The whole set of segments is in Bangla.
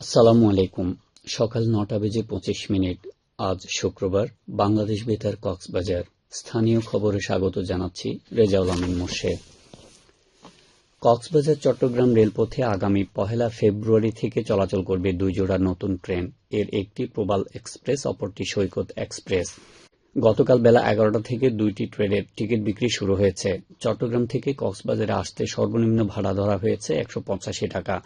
আসসালামু আলাইকুম। সকাল নটা বেজে পঁচিশ মিনিট, আজ শুক্রবার, বাংলাদেশ বেতার কক্সবাজার। স্থানীয় খবরে স্বাগত জানাচ্ছি রেজাউল আমিন মোর্শেদ। কক্সবাজার, চট্টগ্রাম রেলপথে আগামী পহেলা ফেব্রুয়ারি থেকে চলাচল করবে দুই জোড়া নতুন ট্রেন। এর একটি প্রবাল এক্সপ্রেস, অপরটি সৈকত এক্সপ্রেস। গতকাল বেলা এগারোটা থেকে দুইটি ট্রেনের টিকিট বিক্রি শুরু হয়েছে। চট্টগ্রাম থেকে কক্সবাজারে আসতে সর্বনিম্ন ভাড়া ধরা হয়েছে একশো পঁচাশি টাকা।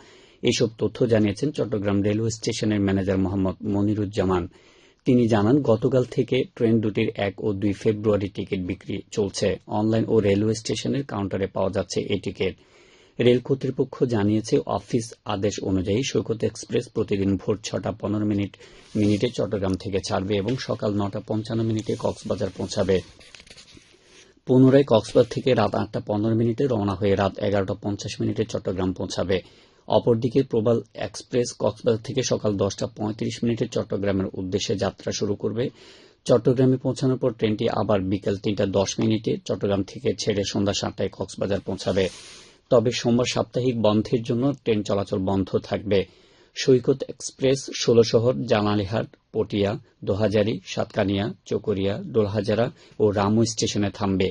এসব তথ্য জানিয়েছেন চট্টগ্রাম রেলওয়ে স্টেশনের ম্যানেজার মোহাম্মদ মনিরুজ্জামান। তিনি জানান, গতকাল থেকে ট্রেন দুটির এক ও দুই ফেব্রুয়ারি টিকিট বিক্রি চলছে। অনলাইন ও রেলওয়ে স্টেশনের কাউন্টারে পাওয়া যাচ্ছে এই টিকিট। রেল কর্তৃপক্ষ জানিয়েছে, অফিস আদেশ অনুযায়ী সৈকত এক্সপ্রেস প্রতিদিন ভোর ছটা পনেরো মিনিট, মিনিটে চট্টগ্রাম থেকে ছাড়বে এবং সকাল নটা পঞ্চান্ন মিনিটে কক্সবাজার পৌঁছাবে। পুনরায় কক্সবাজার থেকে রাত আটটা পনেরো মিনিটে রওনা হয়ে রাত এগারোটা পঞ্চাশ মিনিটে চট্টগ্রাম পৌঁছাবে। অপরদিকে প্রবাল এক্সপ্রেস কক্সবাজার থেকে সকাল দশটা পঁয়ত্রিশ মিনিটে চট্টগ্রামের উদ্দেশ্যে যাত্রা শুরু করবে। চট্টগ্রামে পৌঁছানোর পর ট্রেনটি আবার বিকেল তিনটা দশ মিনিটে চট্টগ্রাম থেকে ছেড়ে সন্ধ্যা সাতটায় কক্সবাজার পৌঁছাবে। তবে সোমবার সাপ্তাহিক বন্ধের জন্য ট্রেন চলাচল বন্ধ থাকবে। সৈকত এক্সপ্রেস ষোলশহর জানালিহাট পটিয়া, দোহাজারি, সাতকানিয়া, চকরিয়া, দোলহাজারা ও রামু স্টেশনে থামবে।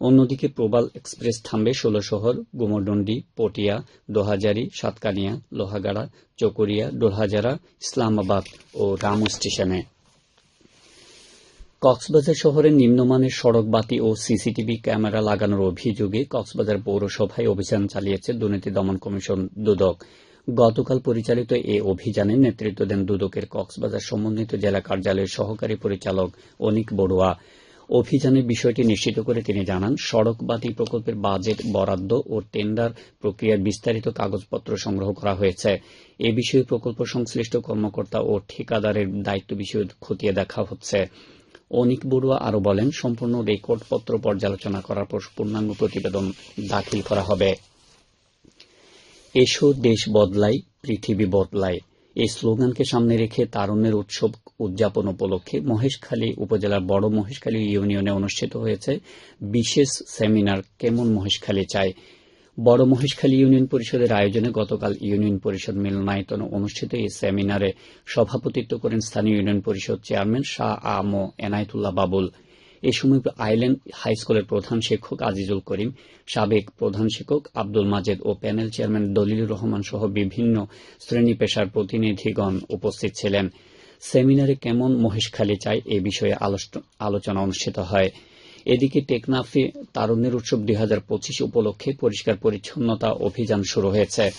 অন্যদিকে প্রবাল এক্সপ্রেস থামবে ষোলশহর গুমরডন্ডি, পটিয়া, দোহাজারি, সাতকানিয়া, লোহাগাড়া, চকরিয়া, ডোলহাজারা, ইসলামাবাদ ও রামু স্টেশনে। কক্সবাজার শহরে নিম্নমানের সড়ক বাতি ও সিসিটিভি ক্যামেরা লাগানোর অভিযোগে কক্সবাজার পৌরসভায় অভিযান চালিয়েছে দুর্নীতি দমন কমিশন দুদক। গতকাল পরিচালিত এ অভিযানে নেতৃত্ব দেন দুদকের কক্সবাজার সমন্বিত জেলা কার্যালয়ের সহকারী পরিচালক অনিক বড়ুয়া। অভিযানের বিষয়টি নিশ্চিত করে তিনি জানান, সড়ক বাতি প্রকল্পের বাজেট, বরাদ্দ ও টেন্ডার প্রক্রিয়ার বিস্তারিত কাগজপত্র সংগ্রহ করা হয়েছে। এ বিষয়ে প্রকল্প সংশ্লিষ্ট কর্মকর্তা ও ঠিকাদারের দায়িত্ব বিষয় খতিয়ে দেখা হচ্ছে। অনিক বড়ুয়া আরও বলেন, সম্পূর্ণ রেকর্ডপত্র পর্যালোচনা করার পর পূর্ণাঙ্গ প্রতিবেদন দাখিল করা হবে। এসো, দেশ বদলাই, পৃথিবী বদলায় এই স্লোগানকে সামনে রেখে তারুণ্যের উৎসব উদযাপন উপলক্ষে মহেশখালী উপজেলার বড় মহেশখালী ইউনিয়নে অনুষ্ঠিত হয়েছে বিশেষ সেমিনার কেমন মহেশখালী চায়। বড় মহেশখালী ইউনিয়ন পরিষদের আয়োজনে গতকাল ইউনিয়ন পরিষদ মিলনায়তন অনুষ্ঠিত এই সেমিনারে সভাপতিত্ব করেন স্থানীয় ইউনিয়ন পরিষদ চেয়ারম্যান শাহ আম এনায়তুল্লাহ বাবুল। এ সময় আইল্যান্ড হাই স্কুলের প্রধান শিক্ষক আজিজুল করিম, সাবেক প্রধান শিক্ষক আব্দুল মাজেদ ও প্যানেল চেয়ারম্যান দলিলুর রহমান সহ বিভিন্ন শ্রেণি পেশার প্রতিনিধিগণ উপস্থিত ছিলেন। সেমিনারে কেমন মহেশখালী চাই এ বিষয়ে আলোচনা অনুষ্ঠিত হয়। এদিকে টেকনাফে তারুণ্যের উৎসব দুই হাজার পঁচিশ উপলক্ষে পরিষ্কার পরিচ্ছন্নতা অভিযান শুরু হয়েছে।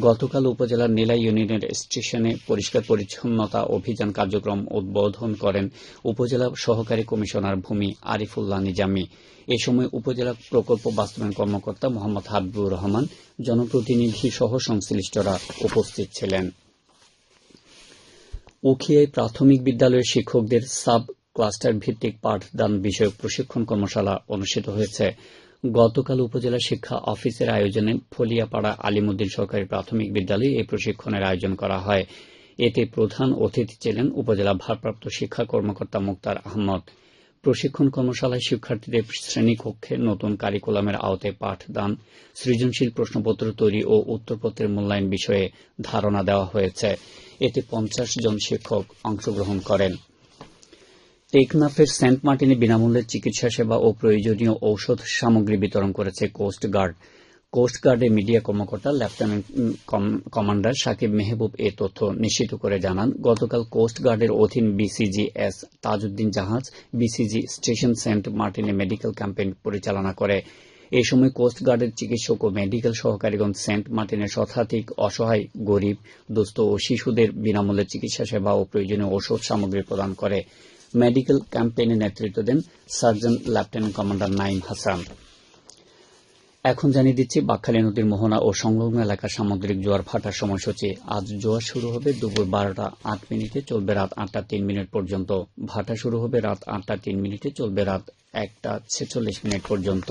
গতকাল উপজেলার নীলা ইউনিয়নের স্টেশনে পরিষ্কার পরিচ্ছন্নতা অভিযান কার্যক্রম উদ্বোধন করেন উপজেলা সহকারী কমিশনার ভূমি আরিফুল্লাহ নিজামী। এ সময় উপজেলা প্রকল্প বাস্তবায়ন কর্মকর্তা মোহাম্মদ হাবিবুর রহমান জনপ্রতিনিধি সহ সংশ্লিষ্টরা উপস্থিত ছিলেন। উখিয়ায় প্রাথমিক বিদ্যালয়ের শিক্ষকদের সাব ক্লাস্টার ভিত্তিক পাঠদান বিষয়ক প্রশিক্ষণ কর্মশালা অনুষ্ঠিত হয়েছে। গতকাল উপজেলা শিক্ষা অফিসের আয়োজনে ফলিয়াপাড়া আলিমুদ্দিন সরকারি প্রাথমিক বিদ্যালয়ে এই প্রশিক্ষণের আয়োজন করা হয়। এতে প্রধান অতিথি ছিলেন উপজেলা ভারপ্রাপ্ত শিক্ষা কর্মকর্তা মুক্তার আহমদ। প্রশিক্ষণ কর্মশালায় শিক্ষার্থীদের শ্রেণীকক্ষে নতুন কারিকুলামের আওতায় পাঠদান, সৃজনশীল প্রশ্নপত্র তৈরি ও উত্তরপত্রের মূল্যায়ন বিষয়ে ধারণা দেওয়া হয়েছে। এতে পঞ্চাশ জন শিক্ষক অংশগ্রহণ করেন। টেকনাফের সেন্ট মার্টিনে বিনামূল্যে চিকিৎসা সেবা ও প্রয়োজনীয় ঔষধ সামগ্রী বিতরণ করেছে কোস্ট গার্ড। কোস্ট গার্ডের মিডিয়া কর্মকর্তা লেফটেন্যান্ট কমান্ডার সাকিব মেহবুব এ তথ্য নিশ্চিত করে জানান, গতকাল কোস্ট গার্ডের অধীন বিসিজি এস তাজউদ্দিন জাহাজ, বিসিজি স্টেশন সেন্ট মার্টিনে মেডিকেল ক্যাম্পেইন পরিচালনা করে। এ সময় কোস্ট গার্ডের চিকিৎসক ও মেডিকেল সহকারীগণ সেন্ট মার্টিনের শতাধিক অসহায়, গরিব, দুস্থ ও শিশুদের বিনামূল্যে চিকিৎসা সেবা ও প্রয়োজনীয় ওষুধ সামগ্রী প্রদান করে। মেডিকেল ক্যাম্পেইনে নেতৃত্ব দেন surgeon lieutenant commander Naim Hasan. এখন জানিয়ে দিচ্ছি বাক্ষালী নদীর মোহনা ও সংলগ্ন এলাকার সামুদ্রিক জোয়ার ভাটার সময়সূচি। আজ জোয়ার শুরু হবে দুপুর বারোটা আট মিনিটে, চলবে রাত আটটা তিন মিনিট পর্যন্ত। ভাটা শুরু হবে রাত আটটা তিন মিনিটে, চলবে রাত একটা ছেচল্লিশ মিনিট পর্যন্ত।